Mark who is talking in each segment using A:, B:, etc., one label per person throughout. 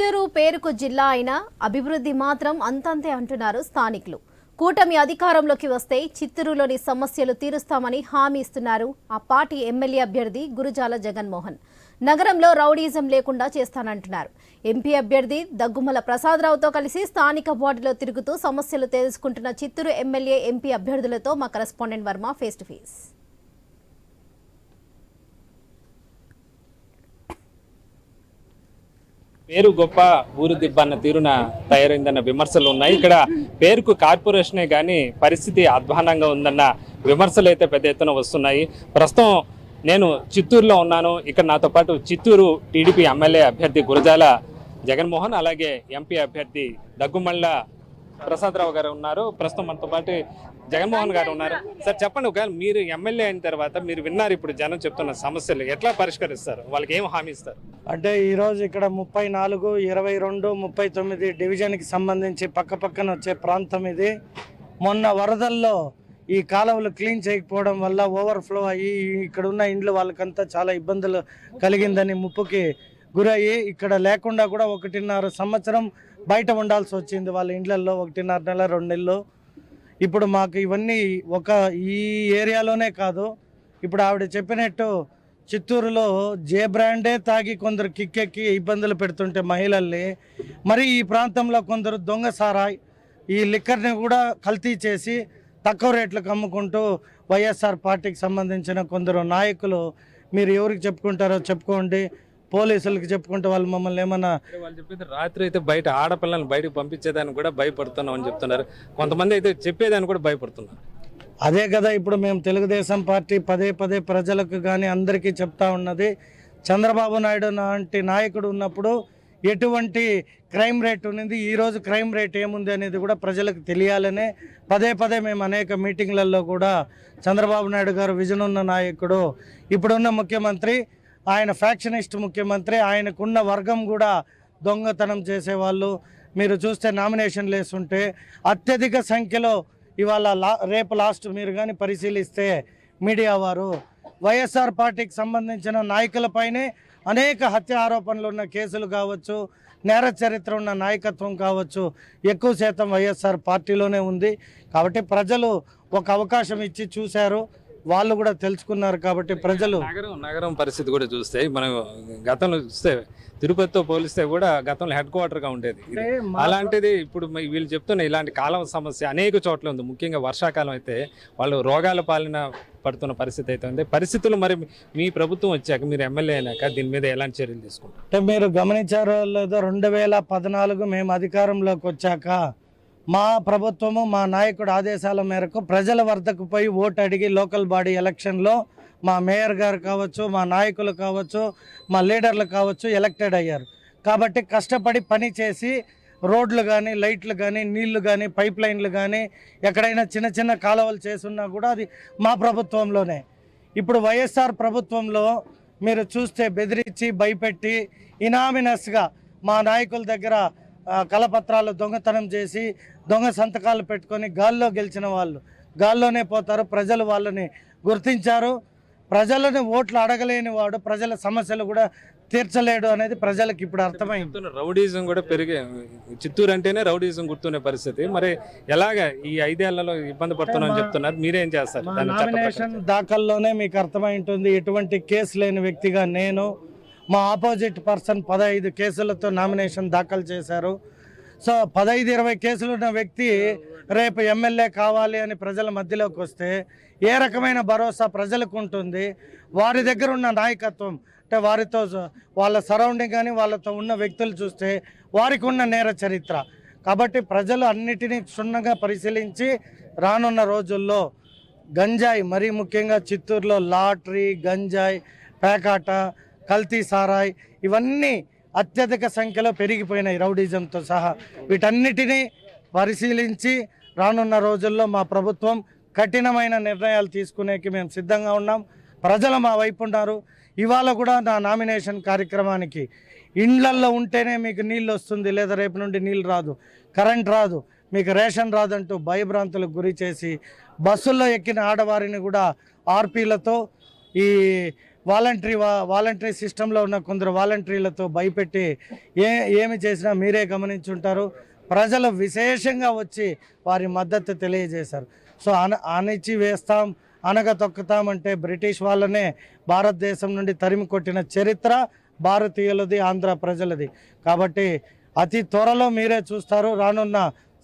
A: చిత్తూరు పేరుకు జిల్లా అయినా అభివృద్ధి మాత్రం అంతంతే అంటున్నారు స్థానికులు. కూటమి అధికారంలోకి వస్తే చిత్తూరులోని సమస్యలు తీరుస్తామని హామీ ఇస్తున్నారు ఆ పార్టీ ఎమ్మెల్యే అభ్యర్థి గురుజాల జగన్మోహన్. నగరంలో రౌడీజం లేకుండా చేస్తానంటున్నారు. ఎంపీ అభ్యర్థి దగ్గుమల ప్రసాదరావుతో కలిసి స్థానిక వార్డులో తిరుగుతూ సమస్యలు తెలుసుకుంటున్న చిత్తూరు ఎమ్మెల్యే ఎంపీ అభ్యర్థులతో మా correspondent Varma face to face.
B: పేరు గొప్ప ఊరు దిబ్బ అన్న తీరున తయారైందన్న విమర్శలు ఉన్నాయి. ఇక్కడ పేరుకు కార్పొరేషనే కానీ పరిస్థితి అధ్వానంగా ఉందన్న విమర్శలు అయితే పెద్ద ఎత్తున వస్తున్నాయి. ప్రస్తుతం నేను చిత్తూరులో ఉన్నాను. ఇక్కడ నాతో పాటు చిత్తూరు టీడీపీ ఎమ్మెల్యే అభ్యర్థి గురజాల జగన్మోహన్ అలాగే ఎంపీ అభ్యర్థి దగ్గుమళ్ళ ప్రసాదరావు గారు ఉన్నారు. ప్రస్తుతం మనతో పాటు జగన్మోహన్ గారు ఉన్నారు. సార్ చెప్పండి ఒకవేళ మీరు ఎమ్మెల్యే అయిన తర్వాత మీరు విన్నారు ఇప్పుడు జనం చెప్తున్న సమస్యలు ఎట్లా పరిష్కరిస్తారు? వాళ్ళకి ఏం హామీ ఇస్తారు?
C: అంటే ఈరోజు ఇక్కడ ముప్పై నాలుగు ఇరవై రెండు ముప్పై తొమ్మిది డివిజన్కి సంబంధించి పక్క పక్కన వచ్చే ప్రాంతం ఇది. మొన్న వరదల్లో ఈ కాలువలు క్లీన్ చేయకపోవడం వల్ల ఓవర్ఫ్లో అయ్యి ఇక్కడ ఉన్న ఇండ్లు వాళ్ళకంతా చాలా ఇబ్బందులు కలిగిందని ముప్పుకి గురయ్యి ఇక్కడ లేకుండా కూడా ఒకటిన్నర సంవత్సరం బయట ఉండాల్సి వచ్చింది వాళ్ళ ఇండ్లలో ఒకటిన్నర నెల రెండు నెలలు. ఇప్పుడు మాకు ఇవన్నీ ఒక ఈ ఏరియాలోనే కాదు. ఇప్పుడు ఆవిడ చెప్పినట్టు చిత్తూరులో జే బ్రాండే తాగి కొందరు కిక్కెక్కి ఇబ్బందులు పెడుతుంటే మహిళల్ని మరి ఈ ప్రాంతంలో కొందరు దొంగ సారాయి ఈ లిక్కర్ని కూడా కల్తీ చేసి తక్కువ రేట్లకు అమ్ముకుంటూ వైఎస్ఆర్ పార్టీకి సంబంధించిన కొందరు నాయకులు మీరు ఎవరికి చెప్పుకుంటారో చెప్పుకోండి. పోలీసులకు చెప్పుకుంటే వాళ్ళు మమ్మల్ని ఏమన్నా
B: వాళ్ళు చెప్పేది రాత్రి అయితే బయట ఆడపిల్లల్ని బయటకు పంపించేదానికి కూడా భయపడుతున్నాం అని చెప్తున్నారు. కొంతమంది అయితే చెప్పేదాన్ని కూడా భయపడుతున్నారు.
C: అదే కదా ఇప్పుడు మేము తెలుగుదేశం పార్టీ పదే పదే ప్రజలకు కానీ అందరికీ చెప్తా ఉన్నది. చంద్రబాబు నాయుడు లాంటి నాయకుడు ఉన్నప్పుడు ఎటువంటి క్రైమ్ రేట్ ఉన్నది ఈరోజు క్రైమ్ రేట్ ఏముంది అనేది కూడా ప్రజలకు తెలియాలనే పదే పదే మేము అనేక మీటింగ్లలో కూడా చంద్రబాబు నాయుడు గారు విజన్ ఉన్న నాయకుడు ఇప్పుడున్న ముఖ్యమంత్రి ఆయన ఫ్యాక్షనిస్ట్ ముఖ్యమంత్రి ఆయనకున్న వర్గం కూడా దొంగతనం చేసేవాళ్ళు. మీరు చూస్తే నామినేషన్లు వేస్తుంటే అత్యధిక సంఖ్యలో ఇవాళ లా రేపు లాస్ట్ మీరు కానీ పరిశీలిస్తే మీడియా వారు. వైఎస్ఆర్ పార్టీకి సంబంధించిన నాయకులపైనే అనేక హత్య ఆరోపణలు ఉన్న కేసులు కావచ్చు నేర చరిత్ర ఉన్న నాయకత్వం కావచ్చు ఎక్కువ శాతం వైఎస్ఆర్ పార్టీలోనే ఉంది. కాబట్టి ప్రజలు ఒక అవకాశం ఇచ్చి చూశారు. వాళ్ళు కూడా తెలుసుకున్నారు కాబట్టి ప్రజలు
B: నగరం నగరం పరిస్థితి కూడా చూస్తే మనం గతంలో చూస్తే తిరుపతితో పోలిస్తే కూడా గతంలో హెడ్ క్వార్టర్గా ఉండేది. అలాంటిది ఇప్పుడు వీళ్ళు చెప్తున్న ఇలాంటి కాలం సమస్య అనేక చోట్ల ఉంది. ముఖ్యంగా వర్షాకాలం అయితే వాళ్ళు రోగాల పాలన పడుతున్న పరిస్థితి అయితే ఉంది. పరిస్థితులు మరి మీ ప్రభుత్వం వచ్చాక మీరు ఎమ్మెల్యే అయినాక దీని మీద ఎలాంటి చర్యలు తీసుకుంటారు?
C: అంటే మీరు గమనించారో లేదో రెండు వేల పద్నాలుగు మేము అధికారంలోకి వచ్చాక మా ప్రభుత్వము మా నాయకుడు ఆదేశాల మేరకు ప్రజల వద్దకు పోయి ఓటు అడిగి లోకల్ బాడీ ఎలక్షన్లో మా మేయర్ గారు కావచ్చు మా నాయకులు కావచ్చు మా లీడర్లు కావచ్చు ఎలక్టెడ్ అయ్యారు. కాబట్టి కష్టపడి పని చేసి రోడ్లు కానీ లైట్లు కానీ నీళ్ళు కానీ పైప్ లైన్లు కానీ ఎక్కడైనా చిన్న చిన్న కాలువలు చేసున్నా కూడా అది మా ప్రభుత్వంలోనే. ఇప్పుడు వైఎస్ఆర్ ప్రభుత్వంలో మీరు చూస్తే బెదిరించి భయపెట్టి ఇనామినస్గా మా నాయకుల దగ్గర కలపత్రాలు దొంగతనం చేసి దొంగ సంతకాలు పెట్టుకొని గాల్లో గెలిచిన వాళ్ళు. గాల్లోనే పోతారు. ప్రజలు వాళ్ళని గుర్తించారు. ప్రజలను ఓట్లు అడగలేని వాడు ప్రజల సమస్యలు కూడా తీర్చలేడు అనేది ప్రజలకు ఇప్పుడు అర్థమైంది.
B: రౌడీజం కూడా పెరిగే చిత్తూరు అంటేనే రౌడీజం గుర్తునే పరిస్థితి. మరి ఎలాగ ఈ ఐదేళ్ళలో ఇబ్బంది పడుతున్నామని చెప్తున్నారు. మీరేం చేస్తారు?
C: దాఖల్లోనే మీకు అర్థమై ఉంటుంది. ఎటువంటి కేసు లేని వ్యక్తిగా నేను మా ఆపోజిట్ పర్సన్ పదహైదు కేసులతో నామినేషన్ దాఖలు చేశారు. సో పదహైదు ఇరవై కేసులు ఉన్న వ్యక్తి రేపు ఎమ్మెల్యే కావాలి అని ప్రజల మధ్యలోకి వస్తే ఏ రకమైన భరోసా ప్రజలకు ఉంటుంది? వారి దగ్గర ఉన్న నాయకత్వం అంటే వారితో వాళ్ళ సరౌండింగ్ కానీ వాళ్ళతో ఉన్న వ్యక్తులు చూస్తే వారికి ఉన్న నేర చరిత్ర. కాబట్టి ప్రజలు అన్నిటినీ క్షుణ్ణంగా పరిశీలించి రానున్న రోజుల్లో గంజాయి మరీ ముఖ్యంగా చిత్తూరులో లాటరీ గంజాయి పేకాట కల్తీ సారాయ్ ఇవన్నీ అత్యధిక సంఖ్యలో పెరిగిపోయినాయి రౌడీజంతో సహా. వీటన్నిటినీ పరిశీలించి రానున్న రోజుల్లో మా ప్రభుత్వం కఠినమైన నిర్ణయాలు తీసుకునేకి మేము సిద్ధంగా ఉన్నాం. ప్రజలు మా వైపు ఉన్నారు. ఇవాళ కూడా నా నామినేషన్ కార్యక్రమానికి ఇండ్లల్లో ఉంటేనే మీకు నీళ్ళు వస్తుంది లేదా రేపు నుండి నీళ్ళు రాదు కరెంట్ రాదు మీకు రేషన్ రాదంటూ భయభ్రాంతులకు గురి చేసి బస్సుల్లో ఎక్కిన ఆడవారిని కూడా ఆర్పీలతో ఈ వాలంటరీ వా వాలంటరీ సిస్టంలో ఉన్న కొందరు వాలంటరీలతో భయపెట్టి ఏ ఏమి చేసినా మీరే గమనించుంటారు. ప్రజలు విశేషంగా వచ్చి వారి మద్దతు తెలియజేశారు. సో అన అణిచి వేస్తాం అనగ తొక్కుతామంటే బ్రిటిష్ వాళ్ళనే భారతదేశం నుండి తరిమి కొట్టిన చరిత్ర భారతీయులది ఆంధ్ర ప్రజలది. కాబట్టి అతి త్వరలో మీరే చూస్తారు రానున్న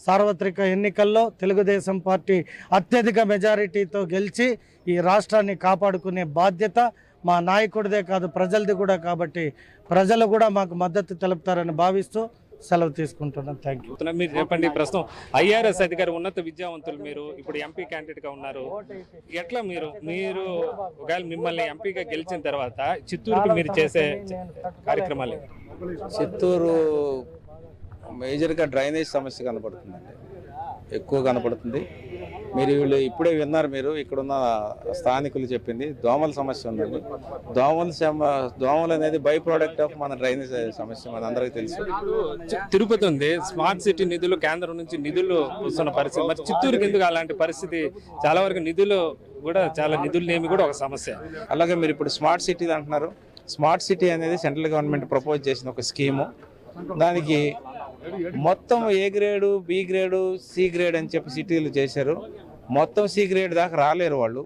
C: సార్వత్రిక ఎన్నికల్లో తెలుగుదేశం పార్టీ అత్యధిక మెజారిటీతో గెలిచి ఈ రాష్ట్రాన్ని కాపాడుకునే బాధ్యత మా నాయకుడిదే కాదు ప్రజలది కూడా కాబట్టి ప్రజలు కూడా మాకు మద్దతు తెలుపుతారని భావిస్తూ సెలవు తీసుకుంటున్నాను థ్యాంక్ యూ.
B: మీరు చెప్పండి ప్రస్తుతం ఐఆర్ఎస్ అధికారి ఉన్నత విద్యావంతులు మీరు ఇప్పుడు ఎంపీ క్యాండిడేట్గా ఉన్నారు ఎట్లా మీరు మీరు ఒకవేళ మిమ్మల్ని ఎంపీగా గెలిచిన తర్వాత చిత్తూరుకి మీరు చేసే కార్యక్రమాలు?
D: చిత్తూరు మేజర్గా డ్రైనేజ్ సమస్య కనపడుతుందండి ఎక్కువ కనపడుతుంది మీరు వీళ్ళు ఇప్పుడే విన్నారు మీరు. ఇక్కడున్న స్థానికులు చెప్పింది దోమల సమస్య ఉందండి. దోమల దోమలు అనేది బై ప్రోడక్ట్ ఆఫ్ మన డ్రైనేజ్ సమస్య మన అందరికీ తెలుసు.
B: తిరుపతి ఉంది. స్మార్ట్ సిటీ నిధులు కేంద్రం నుంచి నిధులు వస్తున్న పరిస్థితి. మరి చిత్తూరుకి ఎందుకు అలాంటి పరిస్థితి? చాలా వరకు నిధులు కూడా చాలా నిధులు లేమి కూడా ఒక సమస్య.
D: అలాగే మీరు ఇప్పుడు స్మార్ట్ సిటీ అంటున్నారు. స్మార్ట్ సిటీ అనేది సెంట్రల్ గవర్నమెంట్ ప్రపోజ్ చేసిన ఒక స్కీము. దానికి మొత్తం A grade B grade C grade అని చెప్పి సిటీలు చేశారు. మొత్తం సి గ్రేడ్ దాకా రాలేరు వాళ్ళు.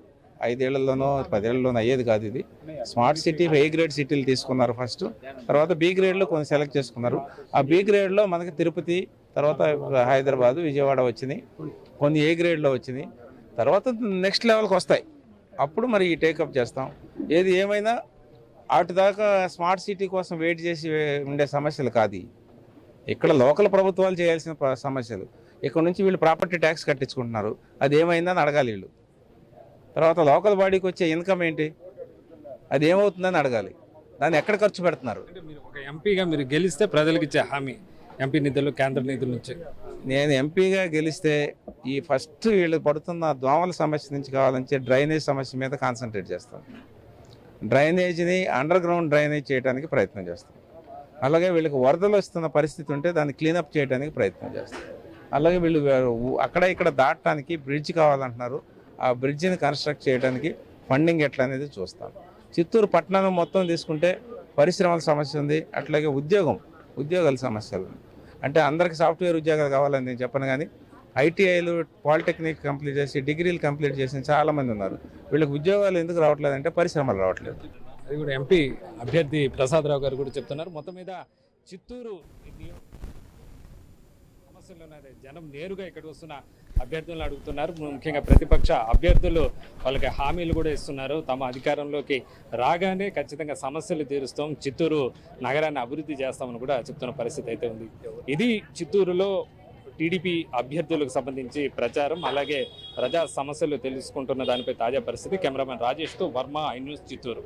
D: ఐదేళ్ళలోనో పదేళ్ళలోనో అయ్యేది కాదు ఇది. స్మార్ట్ సిటీ ఏ గ్రేడ్ సిటీలు తీసుకున్నారు ఫస్ట్. తర్వాత బి గ్రేడ్లో కొన్ని సెలెక్ట్ చేసుకున్నారు. ఆ బి గ్రేడ్లో మనకి తిరుపతి తర్వాత హైదరాబాద్ విజయవాడ వచ్చినాయి కొన్ని ఏ గ్రేడ్లో వచ్చినాయి తర్వాత నెక్స్ట్ లెవెల్కి వస్తాయి. అప్పుడు మరి ఈ టేకప్ చేస్తాం. ఏది ఏమైనా అటు దాకా స్మార్ట్ సిటీ కోసం వెయిట్ చేసి ఉండే సమస్యలు కాదు. ఇక్కడ లోకల్ ప్రభుత్వాలు చేయాల్సిన సమస్యలు. ఇక్కడ నుంచి వీళ్ళు ప్రాపర్టీ ట్యాక్స్ కట్టించుకుంటున్నారు. అది ఏమైందని అడగాలి వీళ్ళు. తర్వాత లోకల్ బాడీకి వచ్చే ఇన్కమ్ ఏంటి? అది ఏమవుతుందని అడగాలి. దాన్ని ఎక్కడ ఖర్చు పెడుతున్నారు?
B: ఒక ఎంపీగా మీరు గెలిస్తే ప్రజలకు ఇచ్చే హామీ ఎంపీ నిధులు కేంద్ర నిధుల నుంచి.
D: నేను ఎంపీగా గెలిస్తే ఈ ఫస్ట్ వీళ్ళు పడుతున్న దోమల సమస్య నుంచి కావాలంటే డ్రైనేజ్ సమస్య మీద కాన్సన్ట్రేట్ చేస్తాను. డ్రైనేజీని అండర్ గ్రౌండ్ డ్రైనేజ్ చేయడానికి ప్రయత్నం చేస్తాం అలాగే వీళ్ళకి వరదలు వస్తున్న పరిస్థితి ఉంటే దాన్ని క్లీనప్ చేయడానికి ప్రయత్నం చేస్తారు. అలాగే వీళ్ళు అక్కడ ఇక్కడ దాటడానికి బ్రిడ్జ్ కావాలంటున్నారు. ఆ బ్రిడ్జిని కన్స్ట్రక్ట్ చేయడానికి ఫండింగ్ ఎట్లా అనేది చూస్తాం చిత్తూరు పట్టణం మొత్తం తీసుకుంటే పరిశ్రమల సమస్య ఉంది అట్లాగే ఉద్యోగం ఉద్యోగాల సమస్యలు అంటే అందరికి సాఫ్ట్వేర్ ఉద్యోగాలు కావాలని నేను చెప్పను కానీ ఐటీఐలు పాలిటెక్నిక్ కంప్లీట్ చేసి డిగ్రీలు కంప్లీట్ చేసిన చాలామంది ఉన్నారు. వీళ్ళకి ఉద్యోగాలు ఎందుకు రావట్లేదు అంటే పరిశ్రమలు రావట్లేదు.
B: అది కూడా ఎంపీ అభ్యర్థి ప్రసాదరావు గారు కూడా చెప్తున్నారు. మొత్తం మీద చిత్తూరు ఈ సమస్యలు జనం నేరుగా ఇక్కడ వస్తున్న అభ్యర్థులను అడుగుతున్నారు. ముఖ్యంగా ప్రతిపక్ష అభ్యర్థులు వాళ్ళకి హామీలు కూడా ఇస్తున్నారు. తమ అధికారంలోకి రాగానే ఖచ్చితంగా సమస్యలు తీరుస్తాం. చిత్తూరు నగరాన్ని అభివృద్ధి చేస్తామని కూడా చెప్తున్న పరిస్థితి అయితే ఉంది. ఇది చిత్తూరులో టీడీపీ అభ్యర్థులకు సంబంధించి ప్రచారం. అలాగే ప్రజా సమస్యలు తెలుసుకుంటున్న దానిపై తాజా పరిస్థితి. కెమెరామెన్ రాజేష్తో వర్మ ఐ న్యూస్ చిత్తూరు.